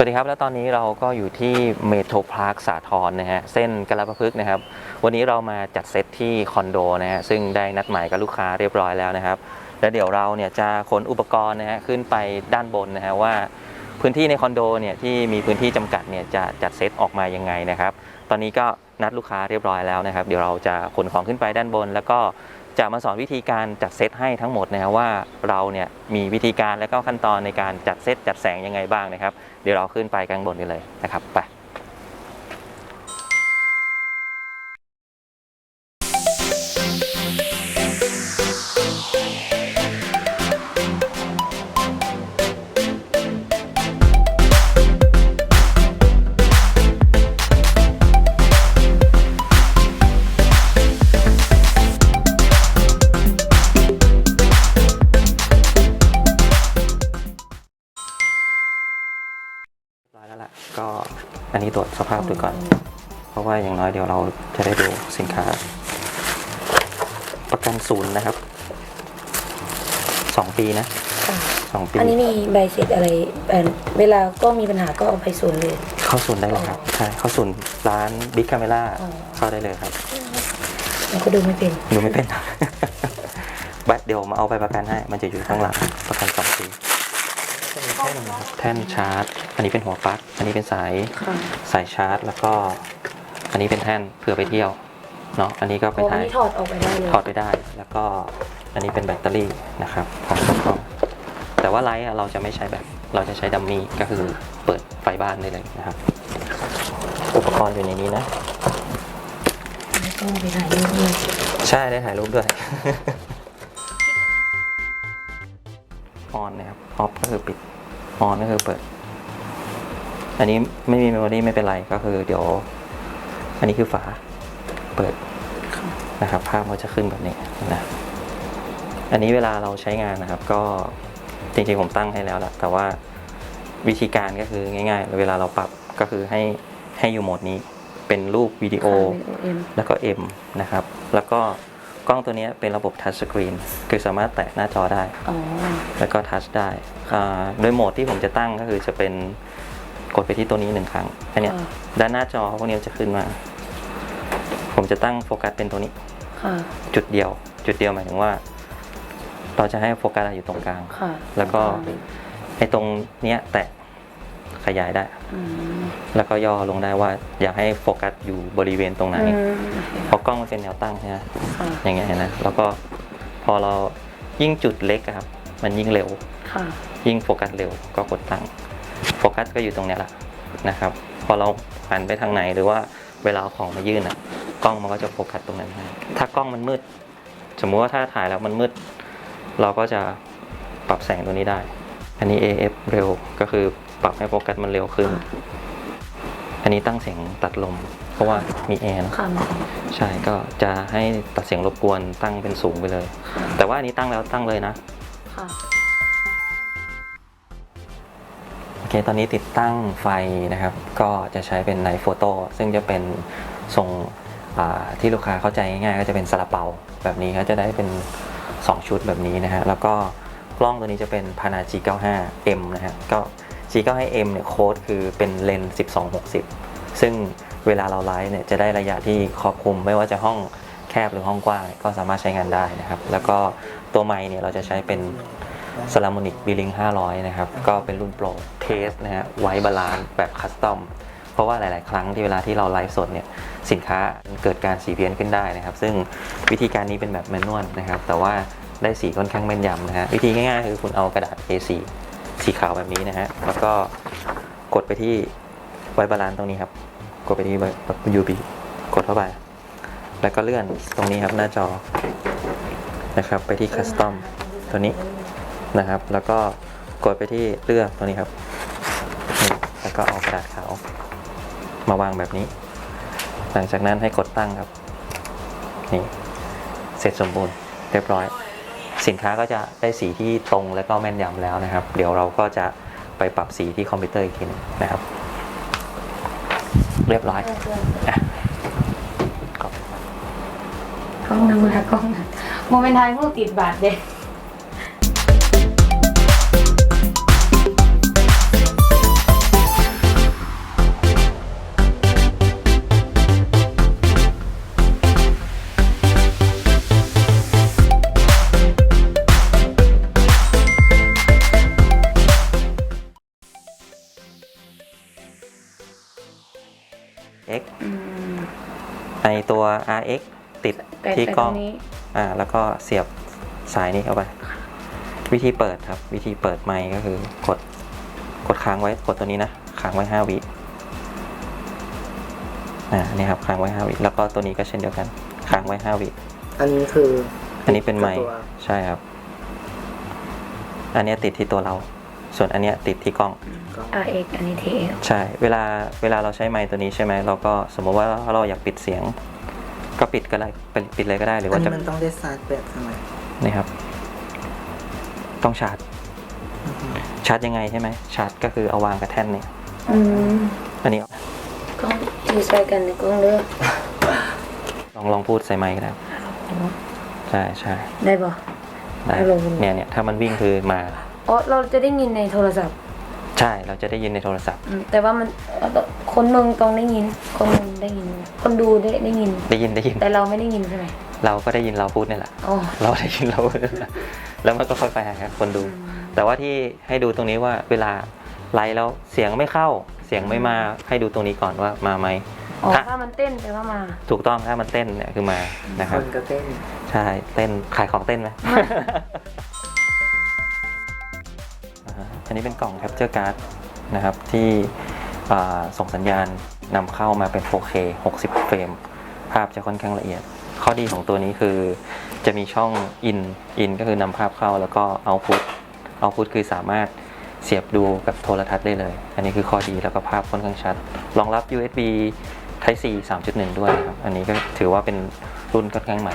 สวัสดีครับ แล้วตอนนี้เราก็อยู่ที่เมโทรพาร์คสาทรนะฮะ เส้นกระพฤกนะครับ วันนี้เรามาจัดเซตที่คอนโดนะฮะ ซึ่งได้นัดหมายกับลูกค้าเรียบร้อยแล้วนะครับ แล้วเดี๋ยวเราเนี่ยจะขนอุปกรณ์นะฮะขึ้นไปด้านบนนะฮะว่า พื้นที่ในคอนโดเนี่ยที่มีพื้นที่จำกัดเนี่ยจะจัดเซตออกมายังไงนะครับ ตอนนี้ก็นัดลูกค้าเรียบร้อยแล้วนะครับ เดี๋ยวเราจะขนของขึ้นไปด้านบน แล้วก็จะมาสอนวิธีการจัดเซตให้ทั้งหมดนะครับว่าเราเนี่ยมีวิธีการและก็ขั้นตอนในการจัดเซตจัดแสงยังไงบ้างนะครับ เดี๋ยวเราขึ้นไปกลางบนกันเลยนะครับไป เดี๋ยวเราจะได้ดูสินค้า ประกันศูนย์นะครับสองปีนะค่ะสองปีอันนี้มีใบเสร็จอะไรเอ่อเวลาก็มีปัญหาก็เอาไปศูนย์เลย เข้าศูนย์ได้เลยครับใช่เข้าศูนย์ร้านบิ๊กคาเมล่าอ๋อ เข้าได้เลยครับเราก็ดูไม่เป็นดูไม่เป็น แบตเดี๋ยวมาเอาไปประกันให้ มันจะอยู่ข้างหลังประกันสองปีแท่นนะครับแท่นชาร์จ อันนี้เป็นหัวปลั๊กอันนี้เป็นสาย ค่ะสายชาร์จแล้วก็ อันนี้เป็นแท่นเผื่อไปเที่ยวเนาะอันนี้ก็โอ้ไปอันถ่ายนี้ถอดออกไปได้เลยถอดไปได้ แล้วก็อันนี้เป็นแบตเตอรี่นะครับของตัวกล้องแต่ว่าไลท์อะเราจะไม่ใช้แบบเราจะใช้ดัมมี่ก็คือเปิดไฟบ้านได้เลยนะครับ อุปกรณ์อยู่ในนี้นะแล้วก็ไปถ่ายรูปด้วยใช่ได้ถ่ายรูปด้วยออนนะครับออฟก็คือปิดออนก็คือเปิด อันนี้ไม่มีเมมโมรี่ไม่เป็นไรก็คือเดี๋ยว อันนี้คือฝาเปิดนะครับภาพมันจะขึ้นแบบนี้นะอันนี้เวลาเราใช้งานนะครับ ก็จริงๆผมตั้งให้แล้วแหละแต่ว่าวิธีการก็คือง่าย ๆ เวลาเราปรับก็คือให้ให้อยู่โหมดนี้เป็นรูปวิดีโอค่ะเป็น OM แล้วก็ M นะครับ แล้วก็กล้องตัวนี้เป็นระบบทัชสกรีนคือสามารถแตะหน้าจอได้อ๋อแล้วก็ทัชได้อ่าโดยโหมดที่ผมจะตั้งก็คือจะเป็น กดไปที่ตัวนี้หนึ่งครั้งอันเนี้ยค่ะด้านหน้าจอพวกนี้จะขึ้นมา ผมจะตั้งโฟกัสเป็นตัวนี้ค่ะจุดเดียว จุดเดียวหมายถึงว่า เราจะให้โฟกัสอยู่ตรงกลางค่ะแล้วก็ไอ้ตรงเนี้ยแตะขยายได้อืมแล้วก็ย่อลงได้ว่า อยากให้โฟกัสอยู่บริเวณตรงไหนอืมเพราะกล้องมันเป็นแนวตั้งใช่ไหมค่ะอย่างเงี้ยนะแล้วก็พอเรายิ่งจุดเล็กอะครับ มันยิ่งเร็วค่ะยิ่งโฟกัสเร็วก็กดตั้ง โฟกัสก็อยู่ตรงเนี้ยแหละนะครับ พอเราหันไปทางไหนหรือว่าเวลาเอาของมายื่นอะกล้องมันก็จะโฟกัสตรงนั้นให้ถ้ากล้องมันมืด สมมุติว่าถ้าถ่ายแล้วมันมืด เราก็จะปรับแสงตัวนี้ได้ อันนี้ AF เร็วก็คือปรับให้โฟกัสมันเร็วขึ้น อันนี้ตั้งเสียงตัดลม เพราะว่ามีแอร์เนอะค่ะมาใช่ก็จะให้ตัดเสียงรบกวนตั้งเป็นสูงไปเลยค่ะแต่ว่าอันนี้ตั้งแล้วตั้งเลยนะ อเคตอนนี้ติดตั้งไฟนะครับ ก็จะใช้เป็นไนโฟโต้ซึ่งจะเป็นทรงที่ลูกค้าเข้าใจง่ายๆก็จะเป็นซาลาเปาแบบนี้ก็จะได้เป็น 2 ชุดแบบนี้นะฮะแล้วก็กล้องตัวนี้จะเป็น Pana G95M นะฮะก็ G95M เนี่ยโค้ดคือเป็นเลนส์1260 ซึ่งเวลาเราไลฟ์เนี่ยจะได้ระยะที่ครอบคลุมไม่ว่าจะห้องแคบหรือห้องกว้างก็สามารถใช้งานได้นะครับ แล้วก็ตัวไมค์เนี่ยเราจะใช้เป็น s a l a m o n i c b i l i n g 500 นะครับ ก็เป็นรุ่นโปรเทสนะฮะไว้บาลานแบบคัสตอมเพราะว่าหลาย ๆ ครั้งที่เวลาที่เราไลฟ์สดเนี่ยสินค้าเกิดการสีเพี้ยนขึ้นได้นะครับ ซึ่งวิธีการนี้เป็นแบบแมนนวลนะครับ แต่ว่าได้สีค่อนข้างแม่นยำนะฮะวิธีง่าย ๆ คือคุณเอากระดาษ A4 สีขาวแบบนี้นะฮะแล้วก็กดไปที่ไว้บาลานตรงนี้ครับ กดไปที่แบบ UB กดเข้าไป แล้วก็เลื่อนตรงนี้ครับหน้าจอนะครับไปที่คัสตอมตัวนี้ นะครับ แล้วก็กดไปที่เลือกตัวนี้ครับ แล้วก็เอากระดาษขาว มาวางแบบนี้ หลังจากนั้นให้กดตั้งครับ นี่ เสร็จสมบูรณ์เรียบร้อย สินค้าก็จะได้สีที่ตรงและก็แม่นยำแล้วนะครับ เดี๋ยวเราก็จะไปปรับสีที่คอมพิวเตอร์อีกทีนึงนะครับ เรียบร้อยอะขอบคุณครับกล้องนะมือกล้องนะโมเมนต์ไทยพวกติดบาทเด็ก RX ติดแต่ที่แต่กตล้รองงนี้อ่าแล้วก็เสียบสายนี้เข้าไป วิธีเปิดครับ วิธีเปิดไมค์ก็คือกดกดค้างไว้กดตัวนี้นะค้างไว้ 5 วิอ่านี่ครับค้างไว้ 5 วิ แล้วก็ตัวนี้ก็เช่นเดียวกันค้างไว้ 5 วิ อันนี้คือ อันนี้เป็นไมค์ตัวใช่ครับ อันเนี้ยติดที่ตัวเรา ส่วนอันเนี้ยติดที่กล้องกล้อง RX อันนี้ TL ใช่ เวลาเวลาเราใช้ไมค์ตัวนี้ใช่ไหมเราก็สมมติว่าเราอยากปิดเสียง ก็ปิดก็ได้เป็นปิดเลยก็ได้หรืออันว่านี้จะมันต้องได้ชาร์จแบตใช่ไหมนี่ครับ ต้องชาร์จอือฮึชาร์จยังไงใช่ไหมชาร์จก็คือเอาวางกับแท่นเนี่ยอืมอันนี้กล้องอยู่ใส่กันในกล้องเลือกลองลองพูดใส่ไมค์ก็ได้ใช่ใช่ได้ปะได้ฮัลโหลเนี่ยเนี่ยถ้ามันวิ่งคือมาอ๋อเราจะได้ยินในโทรศัพท์ ใช่เราจะได้ยินในโทรศัพท์ อืมแต่ว่ามันเอ่อคนหนึ่งต้องได้ยิน คนหนึ่งได้ยิน คนดูได้ได้ยิน ได้ยินได้ยิน แต่เราไม่ได้ยินใช่ไหมเราก็ได้ยินเราพูดนี่แหละ อ๋อเราได้ยินเราพูดนี่แหละแล้วมันก็ค่อยไปหาคนดู แต่ว่าที่ให้ดูตรงนี้ว่าเวลาไลฟ์แล้วเสียงไม่เข้าเสียงไม่มาให้ดูตรงนี้ก่อนว่ามาไหม อ๋อถ้า ถ้ามันเต้นแปลว่ามา ถูกต้องถ้ามันเต้นเนี่ยคือมานะคครับนก็เต้น ใช่เต้นขายของเต้นไหม อันนี้เป็นกล่อง Capture Card นะครับที่ส่งสัญญาณนำเข้ามาเป็น 4K 60 เฟรม ภาพจะค่อนข้างละเอียด ข้อดีของตัวนี้คือจะมีช่อง in in ก็คือนำภาพเข้าแล้วก็ output output คือสามารถเสียบดูกับโทรทัศน์ได้เลย อันนี้คือข้อดีแล้วก็ภาพค่อนข้างชัด รองรับ USB Type C 3.1 ด้วยครับ อันนี้ก็ถือว่าเป็นรุ่นค่อนข้างใหม่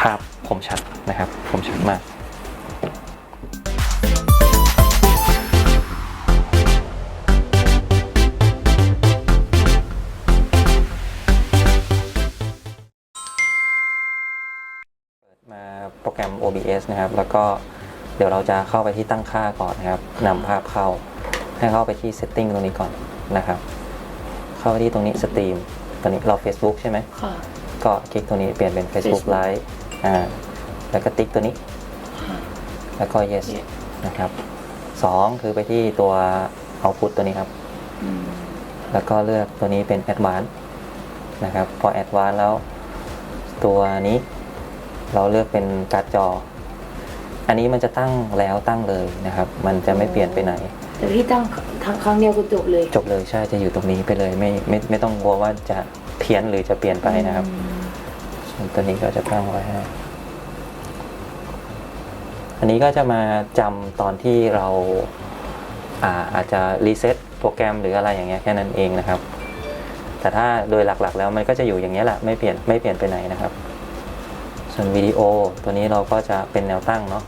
ภาพคมชัดนะครับคมชัดมาก มาโปรแกรม OBS นะครับ แล้วก็เดี๋ยวเราจะเข้าไปที่ตั้งค่าก่อนนะครับนำภาพเข้า ให้เข้าไปที่ Setting ตรงนี้ก่อนนะครับ เข้าไปที่ตรงนี้สตรีมตอนนี้เรา Facebook ใช่ไหม ค่ะ ก็คลิกตัวนี้เปลี่ยนเป็น Facebook Facebook Live อ่า แล้วก็ติ๊กตัวนี้ แล้วก็ yes นะครับสองคือไปที่ตัว output ตัวนี้ครับ อืมแล้วก็เลือกตัวนี้เป็น advanced นะครับ พอ advanced แล้ว ตัวนี้ เราเลือกเป็นการ์ดจอ อันนี้มันจะตั้งแล้วตั้งเลยนะครับ มันจะไม่เปลี่ยนไปไหน แต่พี่ตั้งทางครั้งเดียวก็จบเลยจบเลยใช่จะอยู่ตรงนี้ไปเลยไม่ไม่ไม่ต้องกลัวว่าจะเพี้ยนหรือจะเปลี่ยนไปนะครับอืมส่วนตัวนี้ก็จะตั้งไว้ให้อันนี้ก็จะมาจำตอนที่เราอ่าอาจจะรีเซ็ตโปรแกรมหรืออะไรอย่างเงี้ยแค่นั้นเองนะครับ แต่ถ้าโดยหลักๆ แล้วมันก็จะอยู่อย่างเงี้ยแหละไม่เปลี่ยนไม่เปลี่ยนไปไหนนะครับ ส่วนวิดีโอตัวนี้เราก็จะเป็นแนวตั้งเนาะ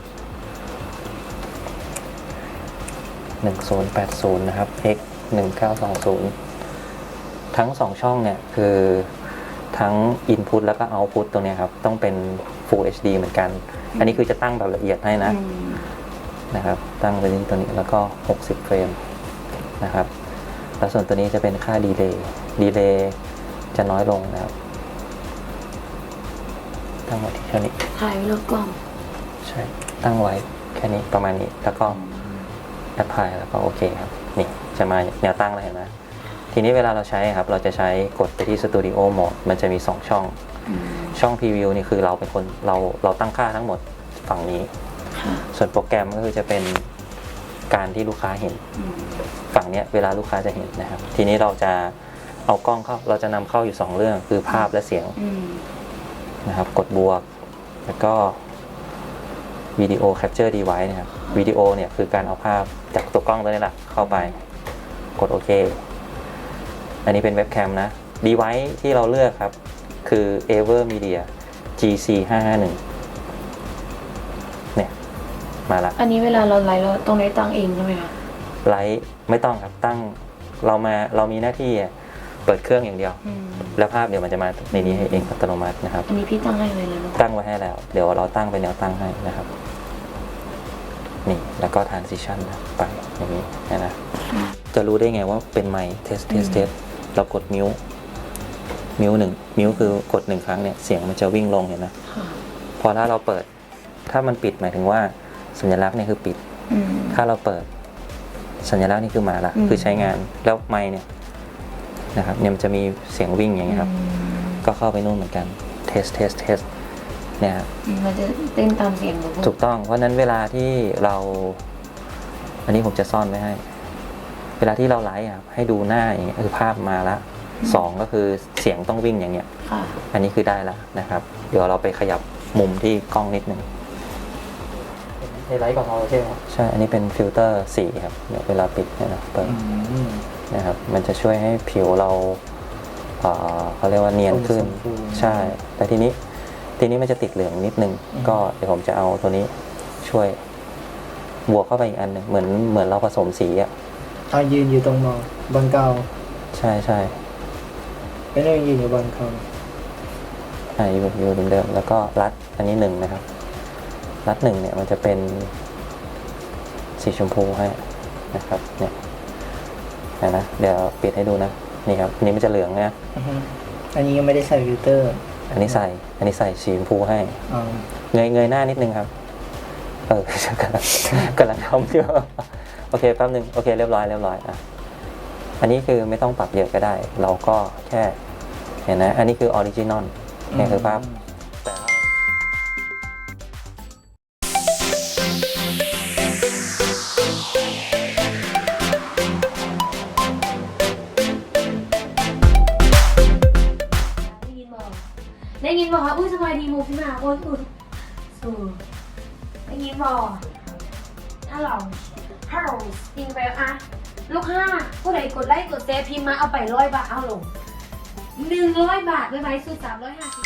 1080 นะครับ x 1920 ทั้งสองช่องเนี่ย คือทั้ง Input แล้วก็ Output ตัวเนี้ยครับ ต้องเป็น Full HD เหมือนกัน อันนี้คือจะตั้งแบบละเอียดให้นะอืมนะครับ ตั้งไปที่ตัวนี้แล้วก็ 60 เฟรมนะครับ แล้วส่วนตัวนี้จะเป็นค่าดีเลย์ดีเลย์จะน้อยลงนะครับ ตั้งไว้ที่แค่นี้ ถ่ายไว้แล้วกล้อง ใช่ ตั้งไว้แค่นี้ประมาณนี้ แล้วก็แอปพลายแล้วก็โอเคครับ นี่จะมาแนวตั้งแล้วเห็นไหมทีนี้เวลาเราใช้ครับ เราจะใช้กดไปที่ Studio Mode มันจะมี 2 ช่องอืมช่อง Preview นี่คือเราเป็นคนเราเราตั้งค่าทั้งหมดฝั่งนี้ค่ะส่วนโปรแกรมก็คือจะเป็นการที่ลูกค้าเห็นอืมฝั่งเนี้ยเวลาลูกค้าจะเห็นนะครับ ทีนี้เราจะเอากล้องเข้า เราจะนำเข้าอยู่ 2 เรื่องคือภาพและเสียงอืม นะครับ กดบวก แล้วก็วิดีโอแคปเจอร์ดีไวนะครับวิดีโอเนี่ยคือการเอาภาพจากตัวกล้องตัวนี้แหละเข้าไป กดโอเค อันนี้เป็นเว็บแคมนะดีไวที่เราเลือกครับ คือ Ever Media GC 551เนี่ย มาละ อันนี้เวลาเราไลฟ์เราต้องได้ตั้งเองใช่ไหมคะไลท์ไม่ต้องครับตั้งเรามาเรามีหน้าที่ เปิดเครื่องอย่างเดียว อืมแล้วภาพเดี๋ยวมันจะมาในนี้ให้เองอัตโนมัตินะครับ อันนี้พี่ตั้งให้ไว้แล้วเนอะตั้งไว้ให้แล้ว เดี๋ยวเราตั้งเป็นแนวตั้งให้นะครับ นี่แล้วก็ transition นะไปอย่างนี้นะนะ จะรู้ได้ไงว่าเป็นไมค์ test test test เรากดมิวมิวหนึ่งมิวคือกดหนึ่งครั้งเนี่ย เสียงมันจะวิ่งลงเห็นไหมค่ะพอถ้าเราเปิด ถ้ามันปิดหมายถึงว่าสัญลักษณ์เนี่ยคือปิด อืม ถ้าเราเปิด สัญลักษณ์นี่คือมาละ อืม คือใช้งาน แล้วไมค์เนี่ย นะครับเนี่ยมันจะมีเสียงวิ่งอย่างเงี้ยครับ ก็เข้าไปนู่นเหมือนกันเทสเทสเทสเนี่ยครับมันจะเต้นตามเสียงหนูถูกต้องเพราะฉะนั้นเวลาที่เรา อันนี้ผมจะซ่อนไว้ให้ เวลาที่เราไลฟ์อะครับให้ดูหน้าอย่างเงี้ยคือภาพมาละสองก็คือเสียงต้องวิ่งอย่างเงี้ยค่ะอันนี้คือได้แล้วนะครับ เดี๋ยวเราไปขยับมุมที่กล้องนิดนึงในไลท์ของเราใช่ไหมใช่ อันนี้เป็นฟิลเตอร์สีครับเดี๋ยวเวลาปิดเนี่ยนะเปิดอืม นะครับ มันจะช่วยให้ผิวเราเอ่อเขาเรียกว่าเนียนขึ้น สมบูรณ์ ใช่ แต่ทีนี้ทีนี้มันจะติดเหลืองนิดนึงอืมก็เดี๋ยวผมจะเอาตัวนี้ช่วย บวกเข้าไปอีกอันหนึ่งเหมือนเหมือนเราผสมสีอะ เอายืนอยู่ตรงมองบางเกาใช่ใช่ไม่ได้ยืนอยู่บางเกาอ่าอยู่อยู่เหมือนเดิมแล้วก็รัดอันนี้หนึ่งนะครับ รัดหนึ่งเนี่ยมันจะเป็นสีชมพูให้นะครับ เนี่ย เห็นนะเดี๋ยวปิดให้ดูนะนี่ครับอันนี้มันจะเหลืองนะอือฮึอันนี้ยังไม่ได้ใส่ฟิลเตอร์อันนี้ใส่ อันนี้ใส่สีชมพูให้ อ๋อเงยเงยหน้านิดนึงครับ เออกำลังกำลังทำอยู่โอเคแป๊บนึง โอเคเรียบร้อยเรียบร้อยอะอันนี้คือไม่ต้องปรับเยอะก็ได้ เราก็แค่ เห็นนะ อันนี้คือออริจินอลเนี่ยคือภาพ บอกว่าอุ้ยสบายดีมูพี่มาโอ้ยอุ้ยสูได้ยินบอกฮัลโหลฮัลโหลจริงไปอะลูกห้าผู้ใดกดไลค์กดแชร์พิมพ์มาเอาไปร้อยบาทเอาลงหนึ่งร้อยบาทไปไหมสุดสามร้อยห้าสิบ